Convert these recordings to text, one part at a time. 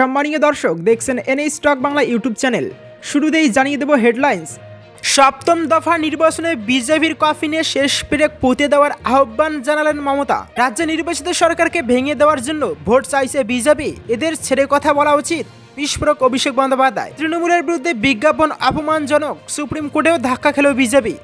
সম্মানীয় দর্শক, দেখছেন NA stock Bangla YouTube channel. শুরুতেই জানিয়ে দেব হেডলাইন্স। সপ্তম দফা নির্বাচনে বিজেপির কফিনে শেষ পেরেক পুঁতে দেওয়ার আহ্বান জানালেন মমতা। রাজ্যে নির্বাচিত সরকারকে ভেঙে দেওয়ার জন্য ভোট চাইছে বিজেপি। এদের ছেড়ে কথা বলা উচিত, বিস্ফোরক অভিষেক বন্দ্যোপাধ্যায়। তৃণমূলের বিরুদ্ধে বিজ্ঞাপন অপমানজনক, সুপ্রিম কোর্টেও ধাক্কা খেল বিজেপি।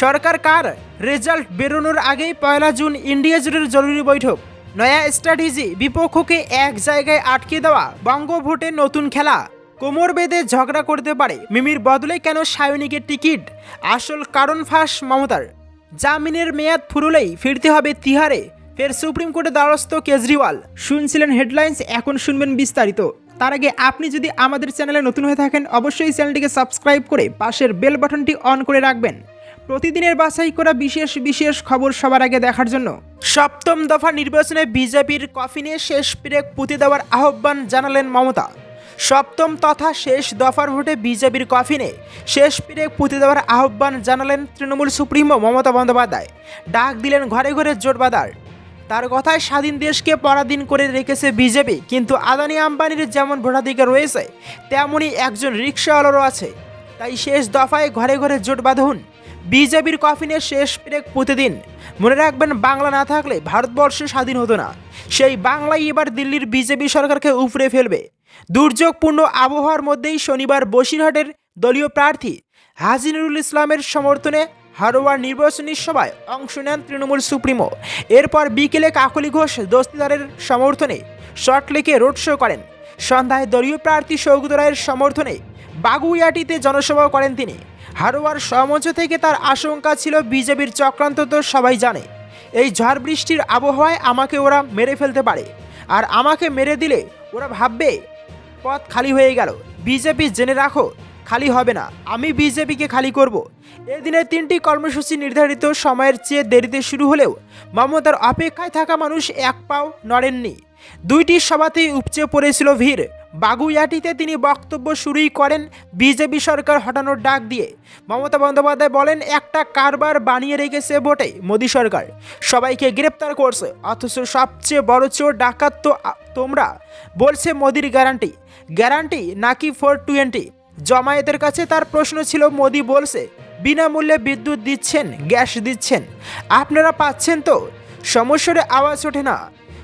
সরকার কার? রেজাল্ট বেরোনোর আগেই পয়লা জুন ইন্ডিয়া জুড়ের জরুরি বৈঠক। নয়া স্ট্র্যাটেজি বিপক্ষকে এক জায়গায় আটকে দেওয়া বঙ্গভোটে নতুন খেলা। কোমর বেঁধে ঝগড়া করতে পারে মিমির বদলে কেন সায়নিকের টিকিট? আসল কারণ ফাঁস মমতার। জামিনের মেয়াদ ফুরলেই ফিরতে হবে তিহারে। ফের সুপ্রিম কোর্টে দ্বারস্থ কেজরিওয়াল। শুনছিলেন হেডলাইন্স, এখন শুনবেন বিস্তারিত। তার আগে আপনি যদি আমাদের চ্যানেলে নতুন হয়ে থাকেন, অবশ্যই চ্যানেলটিকে সাবস্ক্রাইব করে পাশের বেল বাটনটি অন করে রাখবেন। প্রতিদিনের বাছাই করা বিশেষ বিশেষ খবর সবার আগে দেখার জন্য। সপ্তম দফা নির্বাচনে বিজেপির কফিনে শেষ পেরেক পুঁতে দেওয়ার আহ্বান জানালেন মমতা। সপ্তম তথা শেষ দফার ভোটে বিজেপির কফিনে শেষ পেরেক পুঁতে দেওয়ার আহ্বান জানালেন তৃণমূল সুপ্রিমো মমতা বন্দ্যোপাধ্যায়। ডাক দিলেন ঘরে ঘরে জোট তার কথায় স্বাধীন দেশকে পরাধীন করে রেখেছে বিজেপি, কিন্তু আদানি আম্বানির যেমন ভোটাধিকার রয়েছে, তেমনই একজন রিক্সাওয়ালারও আছে। তাই শেষ দফায় ঘরে ঘরে জোট বাঁধুন। বিজেপির কফিনের শেষ পেরেক পুঁতে দিন মনে রাখবেন, বাংলা না থাকলে ভারতবর্ষ স্বাধীন হতো না। সেই বাংলাই এবার দিল্লির বিজেপি সরকারকে উপড়ে ফেলবে। দুর্যোগপূর্ণ আবহাওয়ার মধ্যেই শনিবার বসিরহাটের দলীয় প্রার্থী হাজিনুরুল ইসলামের সমর্থনে হারোয়ার নির্বাচনী সভায় অংশ নেন তৃণমূল সুপ্রিমো। এরপর বিকেলে কাকলি ঘোষ দস্তিদারের সমর্থনে শর্টলেকে রোড শো করেন। সন্ধ্যায় দলীয় প্রার্থী সৌগত রায়ের সমর্থনে বাগুইয়াটিতে জনসভা করেন তিনি। হারোয়ার সমঞ্চ থেকে তার আশঙ্কা ছিল বিজেপির চক্রান্ত তো সবাই জানে। এই ঝড় বৃষ্টির আবহাওয়ায় আমাকে ওরা মেরে ফেলতে পারে। আর আমাকে মেরে দিলে ওরা ভাববে, পথ খালি হয়ে গেল। বিজেপি জেনে রাখো, খালি হবে না। আমি বিজেপিকে খালি করব। এদিনে তিনটি কর্মসূচি নির্ধারিত সময়ের চেয়ে দেরিতে শুরু হলেও মমতার অপেক্ষায় থাকা মানুষ এক পাও নড়েননি। দুইটি সভাতেই উপচে পড়েছিল ভিড়। বাগুইয়াটিতে তিনি বক্তব্য শুরুই করেন বিজেপি সরকার হটানোর ডাক দিয়ে। মমতা বন্দ্যোপাধ্যায় বলেন, একটা কারবার বানিয়ে রেখেছে বটে মোদী সরকার। সবাইকে গ্রেপ্তার করছে, অথচ সবচেয়ে বড় চোর ডাকাত তো তোমরা। বলছে মোদির গ্যারান্টি। গ্যারান্টি নাকি ফোর টোয়েন্টি? জমায়েতের কাছে তার প্রশ্ন ছিল, মোদি বলছে, বিনামূল্যে বিদ্যুৎ দিচ্ছেন, গ্যাস দিচ্ছেন। আপনারা পাচ্ছেন তো? সমস্যার আওয়াজ ওঠে না।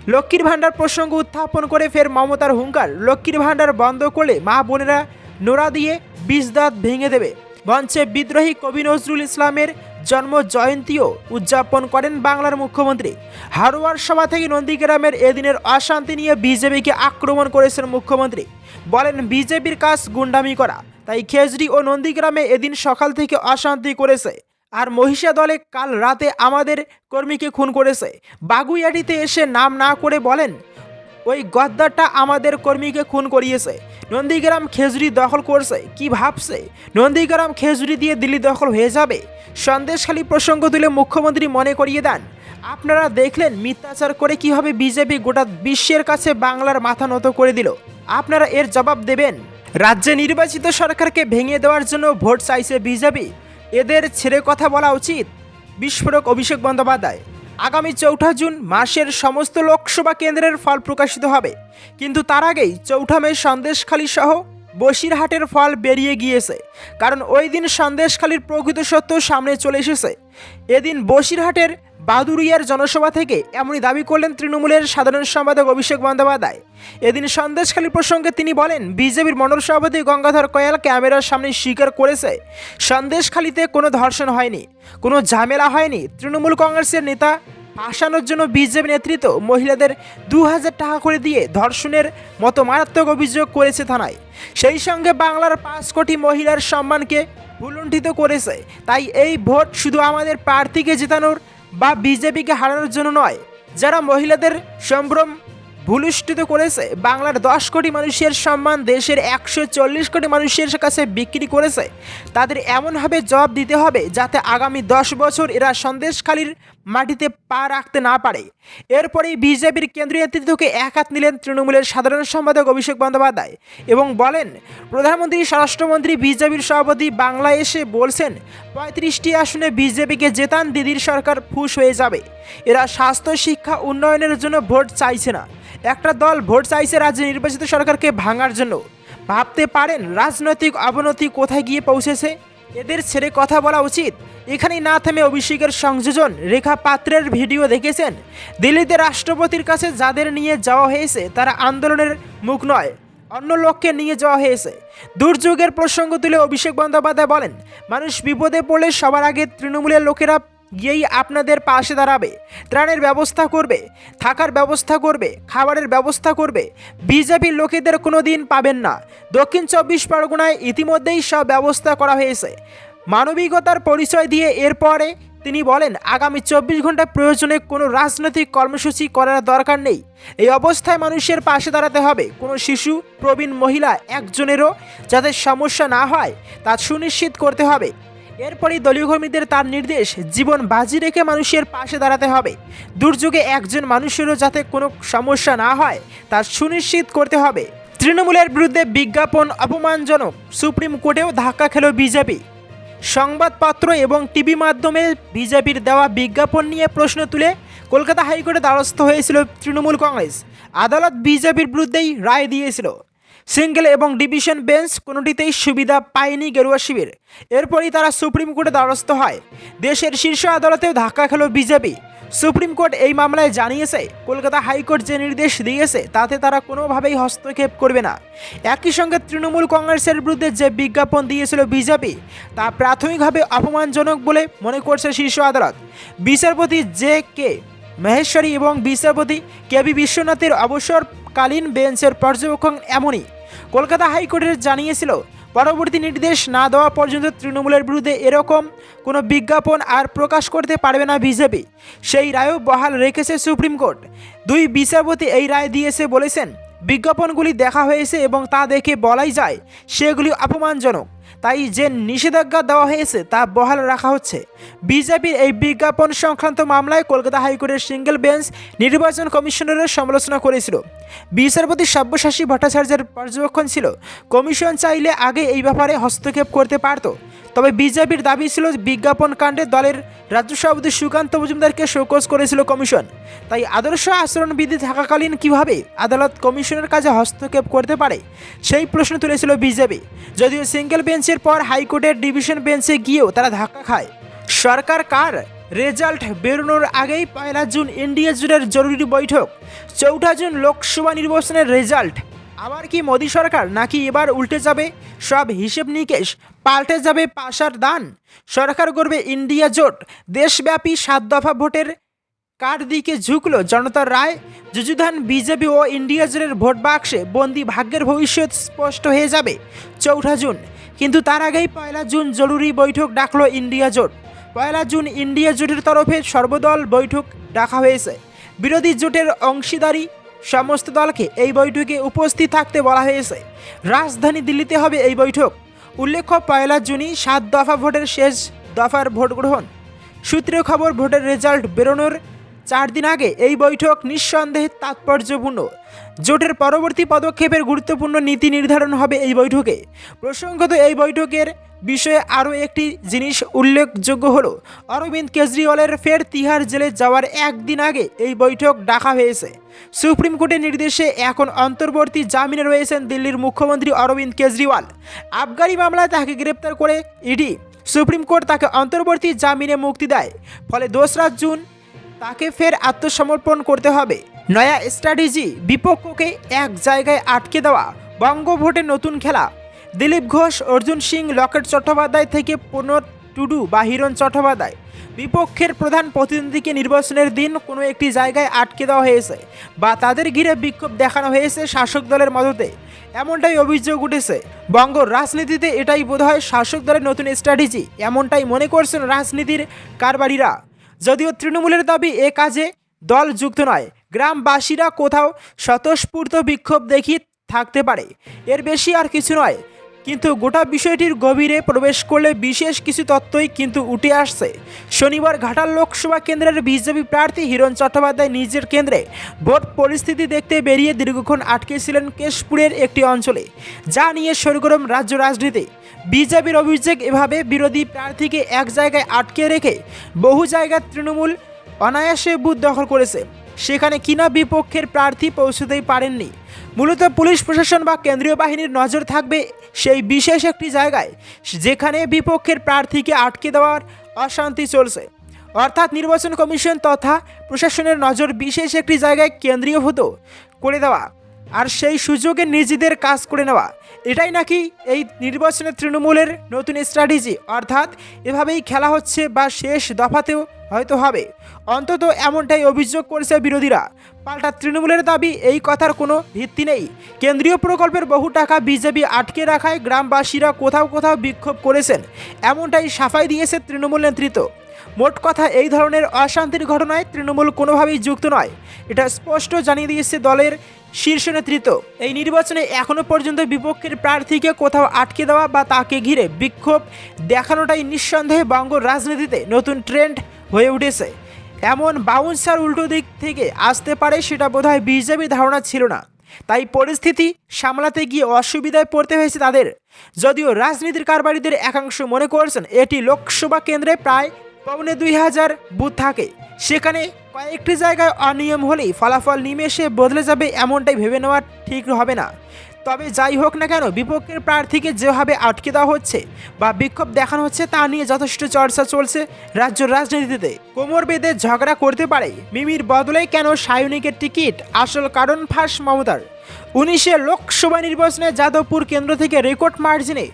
লক্ষ্মীর ভাণ্ডার প্রসঙ্গ উত্থাপন করে ফের মমতার হুঙ্কার। লক্ষ্মীর ভাণ্ডার বন্ধ করলে মা বোনেরা নোড়া দিয়ে বিষ দাঁত ভেঙে দেবে। মঞ্চে বিদ্রোহী কবি নজরুল ইসলামের জন্ম জয়ন্তীও উদযাপন করেন বাংলার মুখ্যমন্ত্রী। হারোয়ার সভা থেকে নন্দীগ্রামের এদিনের অশান্তি নিয়ে বিজেপিকে আক্রমণ করেছেন মুখ্যমন্ত্রী। বলেন, বিজেপির কাজ গুন্ডামি করা, তাই খেজরি ও নন্দীগ্রামে এদিন সকাল থেকে অশান্তি করেছে। আর মহিষা দলে কাল রাতে আমাদের কর্মীকে খুন করেছে। বাগুইয়াটিতে এসে নাম না করে বলেন, ওই গদ্দারটা আমাদের কর্মীকে খুন করিয়েছে। নন্দীগ্রাম খেজুরি দখল করছে। কি ভাবছে? নন্দীগ্রাম খেজুরি দিয়ে দিল্লি দখল হয়ে যাবে? সন্দেশখালী প্রসঙ্গ তুলে মুখ্যমন্ত্রী মনে করিয়ে দেন, আপনারা দেখলেন মিথ্যাচার করে কীভাবে বিজেপি গোটা বিশ্বের কাছে বাংলার মাথা নত করে দিল। আপনারা এর জবাব দেবেন। রাজ্যে নির্বাচিত সরকারকে ভেঙে দেওয়ার জন্য ভোট চাইছে বিজেপি। এদের ছেড়ে কথা বলা উচিত, বিস্ফোরক অভিষেক বন্দ্যোপাধ্যায়। আগামী চৌঠা জুন মাসের সমস্ত লোকসভা কেন্দ্রের ফল প্রকাশিত হবে। কিন্তু তার আগেই চৌঠা মে সন্দেশখালী সহ বসিরহাটের ফল বেরিয়ে গিয়েছে। কারণ ওই দিন সন্দেশখালীর প্রকৃত সত্য সামনে চলে এসেছে। এদিন বসিরহাটের বাদুরিয়ার জনসভা থেকে এমনই দাবি করলেন তৃণমূলের সাধারণ সম্পাদক অভিষেক বন্দ্যোপাধ্যায়। এদিন সন্দেশখালী প্রসঙ্গে তিনি বলেন, বিজেপির মনোর সভাপতি গঙ্গাধর কয়াল ক্যামেরার সামনে স্বীকার করেছে। সন্দেশখালীতে কোনো ধর্ষণ হয়নি, কোনো ঝামেলা হয়নি। তৃণমূল কংগ্রেসের নেতা ফাঁসানোর জন্য বিজেপি নেতৃত্ব মহিলাদের দু হাজার টাকা করে দিয়ে ধর্ষণের মতো মারাত্মক অভিযোগ করেছে থানায়। সেই সঙ্গে বাংলার পাঁচ কোটি মহিলার সম্মানকে ভুলুণ্ঠিত করেছে। তাই এই ভোট শুধু আমাদের প্রার্থীকে জেতানোর বা বিজেপিকে হারানোর জন্য নয়, যারা মহিলাদের সম্ভ্রম ভুলুষ্ঠিত করেছে, বাংলার দশ কোটি মানুষের সম্মান, দেশের একশো চল্লিশ কোটি মানুষের কাছে বিক্রি করেছে। তাদের এমনভাবে জবাব দিতে হবে যাতে আগামী দশ বছর এরা সন্দেশখালীর মাটিতে পা রাখতে না পারে। এরপরেই বিজেপির কেন্দ্রীয় নেতৃত্বকে এক হাত নিলেন তৃণমূলের সাধারণ সম্পাদক অভিষেক বন্দ্যোপাধ্যায় এবং বলেন, প্রধানমন্ত্রী, স্বরাষ্ট্রমন্ত্রী, বিজেপির সভাপতি বাংলায় এসে বলছেন, পঁয়ত্রিশটি আসনে বিজেপিকে জেতান দিদির সরকার ফুস হয়ে যাবে। এরা স্বাস্থ্য, শিক্ষা, উন্নয়নের জন্য ভোট চাইছে না। একটা দল ভোট চাইছে রাজ্যে নির্বাচিত সরকারকে ভাঙার জন্য। ভাবতে পারেন রাজনৈতিক অবনতি কোথায় গিয়ে পৌঁছেছে? এদের ছেড়ে কথা বলা উচিত। এখানেই না থেমে অভিষেকের সংযোজন। রেখা পাত্রের ভিডিও দেখেছেন। দিল্লিতে রাষ্ট্রপতির কাছে যাদের নিয়ে যাওয়া হয়েছে, তারা আন্দোলনের মুখ নয়, অন্য লোককে নিয়ে যাওয়া হয়েছে। দুর্যোগের প্রসঙ্গ তুলে অভিষেক বন্দ্যোপাধ্যায় বলেন, মানুষ বিপদে পড়লে সবার আগে তৃণমূলের লোকেরা গিয়েই আপনাদের পাশে দাঁড়াবে, ত্রাণের ব্যবস্থা করবে, থাকার ব্যবস্থা করবে, খাবারের ব্যবস্থা করবে। বিজেপির লোকেদের কোনো দিন পাবেন না। দক্ষিণ চব্বিশ পরগনায় ইতিমধ্যেই সব ব্যবস্থা করা হয়েছে। মানবিকতার পরিচয় দিয়ে এরপরে তিনি বলেন, আগামী চব্বিশ ঘণ্টা প্রয়োজনে কোনো রাজনৈতিক কর্মসূচি করার দরকার নেই। এই অবস্থায় মানুষের পাশে দাঁড়াতে হবে। কোনো শিশু, প্রবীণ মহিলা একজনেরও যাতে সমস্যা না হয়, তা সুনিশ্চিত করতে হবে। এরপরই দলীয় কর্মীদের তার নির্দেশ, জীবন বাজি রেখে মানুষের পাশে দাঁড়াতে হবে। দুর্যোগে একজন মানুষেরও যাতে কোনো সমস্যা না হয়, তা সুনিশ্চিত করতে হবে। তৃণমূলের বিরুদ্ধে বিজ্ঞাপন অপমানজনক, সুপ্রিম কোর্টেও ধাক্কা খেল বিজেপি। সংবাদপত্র এবং টিভি মাধ্যমে বিজেপির দেওয়া বিজ্ঞাপন নিয়ে প্রশ্ন তুলে কলকাতা হাইকোর্টে দ্বারস্থ হয়েছিল তৃণমূল কংগ্রেস। আদালত বিজেপির বিরুদ্ধেই রায় দিয়েছিল। সিঙ্গেল এবং ডিভিশন বেঞ্চ কোনোটিতেই সুবিধা পায়নি গেরুয়া শিবির। এরপরই তারা সুপ্রিম কোর্টে দ্বারস্থ হয়। দেশের শীর্ষ আদালতেও ধাক্কা খেল বিজেপি। সুপ্রিম কোর্ট এই মামলায় জানিয়েছে, কলকাতা হাইকোর্ট যে নির্দেশ দিয়েছে, তাতে তারা কোনোভাবেই হস্তক্ষেপ করবে না। একই সঙ্গে তৃণমূল কংগ্রেসের বিরুদ্ধে যে বিজ্ঞাপন দিয়েছিল বিজেপি, তা প্রাথমিকভাবে অপমানজনক বলে মনে করছে শীর্ষ আদালত। বিচারপতি জে কে মহেশ্বরী এবং বিচারপতি কে বি বিশ্বনাথের অবসরকালীন বেঞ্চের পর্যবেক্ষণ এমনই। কলকাতা হাইকোর্টের জানিয়েছিল, পরবর্তী নির্দেশ না দেওয়া পর্যন্ত তৃণমূলের বিরুদ্ধে এরকম কোনো বিজ্ঞাপন আর প্রকাশ করতে পারবে না বিজেপি। সেই রায়ও বহাল রেখেছে সুপ্রিম কোর্ট। দুই বিচারপতি এই রায় দিয়েছে বলেছেন, বিজ্ঞাপনগুলি দেখা হয়েছে এবং তা দেখে বলাই যায়, সেগুলি অপমানজনক। তাই যে নিষেধাজ্ঞা দেওয়া হয়েছে তা বহাল রাখা হচ্ছে। বিজেপির এই বিজ্ঞাপন সংক্রান্ত মামলায় কলকাতা হাইকোর্টের সিঙ্গেল বেঞ্চ নির্বাচন কমিশনারের সমালোচনা করেছিল। বিচারপতি সব্যসাচী ভট্টাচার্যের পর্যবেক্ষণ ছিল, কমিশন চাইলে আগে এই ব্যাপারে হস্তক্ষেপ করতে পারত। তবে বিজেপির দাবি ছিল বিজ্ঞাপন কাণ্ডে দলের রাজ্য সভাপতি সুকান্ত মজুমদারকে শোকজ করেছিল কমিশন। তাই আদর্শ আচরণবিধি থাকাকালীন কীভাবে আদালত কমিশনের কাজে হস্তক্ষেপ করতে পারে, সেই প্রশ্ন তুলেছিল বিজেপি। যদিও সিঙ্গেল বেঞ্চের পর হাইকোর্টের ডিভিশন বেঞ্চে গিয়েও তারা ধাক্কা খায়। সরকার কার? রেজাল্ট বেরোনোর আগেই পয়লা জুন ইন্ডিয়া জুড়ের জরুরি বৈঠক। চৌঠা জুন লোকসভা নির্বাচনের রেজাল্ট। আবার কি মোদী সরকার নাকি এবার উল্টে যাবে? সব হিসেব নিকেশ, পাল্টে যাবে পাশার দান। সরকার করবে ইন্ডিয়া জোট। দেশব্যাপী সাত দফা ভোটের কার দিকে ঝুঁকলো জনতার রায়? যুযুধান বিজেপি ও ইন্ডিয়া জোটের ভোট বাক্সে বন্দি ভাগ্যের ভবিষ্যৎ স্পষ্ট হয়ে যাবে চৌঠা জুন। কিন্তু তার আগেই পয়লা জুন জরুরি বৈঠক ডাকলো ইন্ডিয়া জোট। পয়লা জুন ইন্ডিয়া জোটের তরফে সর্বদল বৈঠক ডাকা হয়েছে। বিরোধী জোটের অংশীদারি সমস্ত দলকে এই বৈঠকে উপস্থিত থাকতে বলা হয়েছে। রাজধানী দিল্লিতে হবে এই বৈঠক। উল্লেখ্য, পয়লা জুনি সাত দফা ভোটের শেষ দফার ভোট গ্রহণ সূত্রে খবর, ভোটের রেজাল্ট বেরোনোর চার দিন আগে এই বৈঠক নিঃসন্দেহে তাৎপর্যপূর্ণ। জোটের পরবর্তী পদক্ষেপের গুরুত্বপূর্ণ নীতি নির্ধারণ হবে এই বৈঠকে। প্রসঙ্গত এই বৈঠকের বিষয়ে আরও একটি জিনিস উল্লেখযোগ্য হল, অরবিন্দ কেজরিওয়ালের ফের তিহার জেলে যাওয়ার একদিন আগে এই বৈঠক ডাকা হয়েছে। সুপ্রিম কোর্টের নির্দেশে এখন অন্তর্বর্তী জামিনে রয়েছেন দিল্লির মুখ্যমন্ত্রী অরবিন্দ কেজরিওয়াল। আবগারি মামলায় তাকে গ্রেপ্তার করে ইডি। সুপ্রিম কোর্ট তাকে অন্তর্বর্তী জামিনে মুক্তি দেয়। ফলে দোসরা জুন তাকে ফের আত্মসমর্পণ করতে হবে। নয়া স্ট্র্যাটেজি বিপক্ষকে এক জায়গায় আটকে দেওয়া, বঙ্গভোটে নতুন খেলা। দিলীপ ঘোষ, অর্জুন সিং, লকেট চট্টোপাধ্যায় থেকে প্রণব টুডু বা হিরণ চট্টোপাধ্যায়। বিপক্ষের প্রধান প্রতিনিধিকে নির্বাচনের দিন কোনো একটি জায়গায় আটকে দেওয়া হয়েছে বা তাদের ঘিরে বিক্ষোভ দেখানো হয়েছে শাসক দলের মদতে। এমনটাই অভিযোগ উঠেছে। বঙ্গ রাজনীতিতে এটাই বোধহয় শাসক দলের নতুন স্ট্র্যাটেজি, এমনটাই মনে করছেন রাজনীতির কারবারিরা। যদিও তৃণমূলের দাবি এ কাজে দল যুক্ত নয়, গ্রামবাসীরা কোথাও স্বতঃস্ফূর্ত বিক্ষোভ দেখিয়ে থাকতে পারে। এর বেশি আর কিছু নয়, কিন্তু গোটা বিষয়টির গভীরে প্রবেশ করলে বিশেষ কিছু তত্ত্বই কিন্তু উঠে আসছে। শনিবার ঘাটাল লোকসভা কেন্দ্রের বিজেপি প্রার্থী হিরণ চট্টোপাধ্যায় নিজের কেন্দ্রে ভোট পরিস্থিতি দেখতে বেরিয়ে দীর্ঘক্ষণ আটকে ছিলেন কেশপুরের একটি অঞ্চলে, যা নিয়ে সরগরম রাজ্য রাজনীতি বিজেপির অভিযোগ এভাবে বিরোধী প্রার্থীকে এক জায়গায় আটকে রেখে বহু জায়গায় তৃণমূল অনায়াসে বুথ দখল করেছে। সেখানে কিনা বিপক্ষের প্রার্থী পৌঁছতেই পারেননি। মূলত পুলিশ প্রশাসন বা কেন্দ্রীয় বাহিনীর নজর থাকবে সেই বিশেষ একটি জায়গায়, যেখানে বিপক্ষের প্রার্থীকে আটকে দেওয়ার অশান্তি চলছে। অর্থাৎ নির্বাচন কমিশন তথা প্রশাসনের নজর বিশেষ একটি জায়গায় কেন্দ্রীয়ভূত করে দেওয়া আর সেই সুযোগে নিজেদের কাজ করে নেওয়া। এটাই নাকি এই নির্বাচনে তৃণমূলের নতুন স্ট্র্যাটেজি অর্থাৎ এভাবেই খেলা হচ্ছে বা শেষ দফাতেও হয়তো হবে। অন্তত এমনটাই অভিযোগ করেছে বিরোধীরা। পাল্টা তৃণমূলের দাবি, এই কথার কোনো ভিত্তি নেই। কেন্দ্রীয় প্রকল্পের বহু টাকা বিজেপি আটকে রাখায় গ্রামবাসীরা কোথাও কোথাও বিক্ষোভ করেছেন। এমনটাই সাফাই দিয়েছে তৃণমূল নেতৃত্ব। মোট কথা, এই ধরনের অশান্তির ঘটনায় তৃণমূল কোনোভাবেই যুক্ত নয়। এটা স্পষ্ট জানিয়ে দিয়েছে দলের শীর্ষ নেতৃত্ব। এই নির্বাচনে এখনও পর্যন্ত বিপক্ষের প্রার্থীকে কোথাও আটকে দেওয়া বা তাকে ঘিরে বিক্ষোভ দেখানোটাই নিঃসন্দেহে বঙ্গ রাজনীতিতে নতুন ট্রেন্ড হয়ে উঠেছে। এমন বাউন্সার উল্টো দিক থেকে আসতে পারে সেটা বোধহয় বিজেপি ধারণা ছিল না। তাই পরিস্থিতি সামলাতে গিয়ে অসুবিধায় পড়তে হয়েছে তাদের। যদিও রাজনীতির কারবারিদের একাংশ মনে করছেন, এটি লোকসভা কেন্দ্রে প্রায় পৌনে দুই হাজার বুথ থাকে। সেখানে কয়েকটি জায়গায় অনিয়ম হলেই ফলাফল নিমেষে বদলে যাবে এমনটাই ভেবে নেওয়া ঠিক হবে না। তবে যাই হোক না কেন, বিপক্ষের প্রার্থীকে যেভাবে আটকে দেওয়া হচ্ছে বা বিক্ষোভ দেখানো হচ্ছে তা নিয়ে যথেষ্ট চর্চা চলছে রাজ্য রাজনীতিতে। কোমর বেঁধে ঝগড়া করতে পারে, মিমির বদলে কেন সায়নিকের টিকিট? আসল কারণ ফাঁস মমতার। উনিশে লোকসভা নির্বাচনে যাদবপুর কেন্দ্র থেকে রেকর্ড মার্জিনে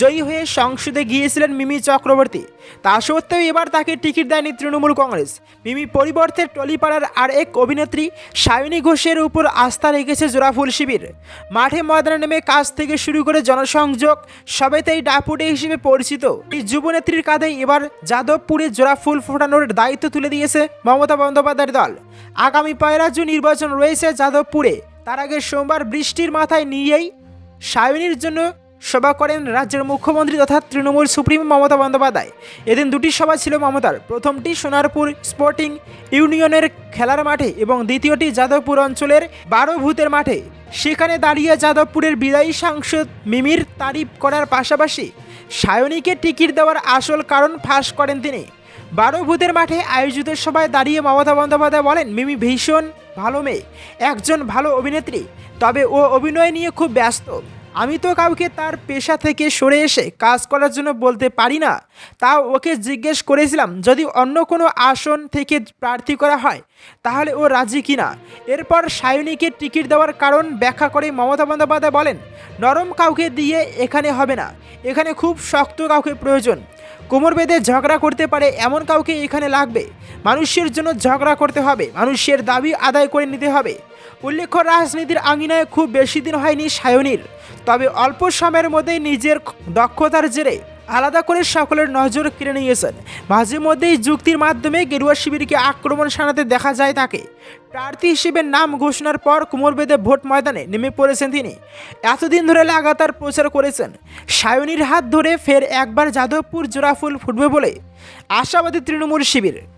জয়ী হয়ে সংসদে গিয়েছিলেন মিমি চক্রবর্তী। তা সত্ত্বেও এবার তাকে টিকিট দেয়নি তৃণমূল কংগ্রেস। মিমি পরিবর্তে টলিপাড়ার আর এক অভিনেত্রী সায়নী ঘোষের উপর আস্থা রেখেছে জোড়াফুল শিবির। মাঠে ময়দানে নেমে কাজ থেকে শুরু করে জনসংযোগ সবেতেই ডাপুটে হিসেবে পরিচিত। এই যুবনেত্রীর কাঁধে এবার যাদবপুরে জোড়াফুল ফোটানোর দায়িত্ব তুলে দিয়েছে মমতা বন্দ্যোপাধ্যায়ের দল। আগামী পয়লা জুন নির্বাচন রয়েছে যাদবপুরে। তার আগে সোমবার বৃষ্টির মাথায় নিয়েই সায়নীর জন্য সভা করেন রাজ্যের মুখ্যমন্ত্রী তথা তৃণমূল সুপ্রিমো মমতা বন্দ্যোপাধ্যায়। এদিন দুটি সভা ছিল মমতার। প্রথমটি সোনারপুর স্পোর্টিং ইউনিয়নের খেলার মাঠে এবং দ্বিতীয়টি যাদবপুর অঞ্চলের বারো ভূতের মাঠে। সেখানে দাঁড়িয়ে যাদবপুরের বিদায়ী সাংসদ মিমির তারিফ করার পাশাপাশি সায়নীকে টিকিট দেওয়ার আসল কারণ ফাঁস করেন তিনি। বারো ভূতের মাঠে আয়োজিত সভায় দাঁড়িয়ে মমতা বন্দ্যোপাধ্যায় বলেন, মিমি ভীষণ ভালো মেয়ে, একজন ভালো অভিনেত্রী, তবে ও অভিনয় নিয়ে খুব ব্যস্ত। আমি তো কাউকে তার পেশা থেকে সরে এসে কাজ করার জন্য বলতে পারি না। তাও ওকে জিজ্ঞেস করেছিলাম, যদি অন্য কোনো আসন থেকে প্রার্থী করা হয়, তাহলে ও রাজি কিনা এরপর সায়নীকে টিকিট দেওয়ার কারণ ব্যাখ্যা করে মমতা বন্দ্যোপাধ্যায় বলেন, নরম কাউকে দিয়ে এখানে হবে না। এখানে খুব শক্ত কাউকে প্রয়োজন। কোমর বেঁধে ঝগড়া করতে পারে এমন কাউকে এখানে লাগবে। মানুষের জন্য ঝগড়া করতে হবে, মানুষের দাবি আদায় করে নিতে হবে। উল্লেখ্য, রাজনীতির আঙিনায় খুব বেশি দিন হয়নি সায়নীর। তবে অল্প সময়ের মধ্যেই নিজের দক্ষতার জেরে আলাদা করে সকলের নজর কেড়ে নিয়েছেন। মাঝে মধ্যেই যুক্তির মাধ্যমে গেরুয়া শিবিরকে আক্রমণ সানাতে দেখা যায় তাকে। প্রার্থী হিসেবে নাম ঘোষণার পর কুমোর ভোট ময়দানে নেমে পড়েছেন তিনি। এতদিন ধরে লাগাতার প্রচার করেছেন। সায়নির হাত ধরে ফের একবার যাদবপুর জোড়াফুল ফুটবে বলে আশাবাদী তৃণমূল শিবির।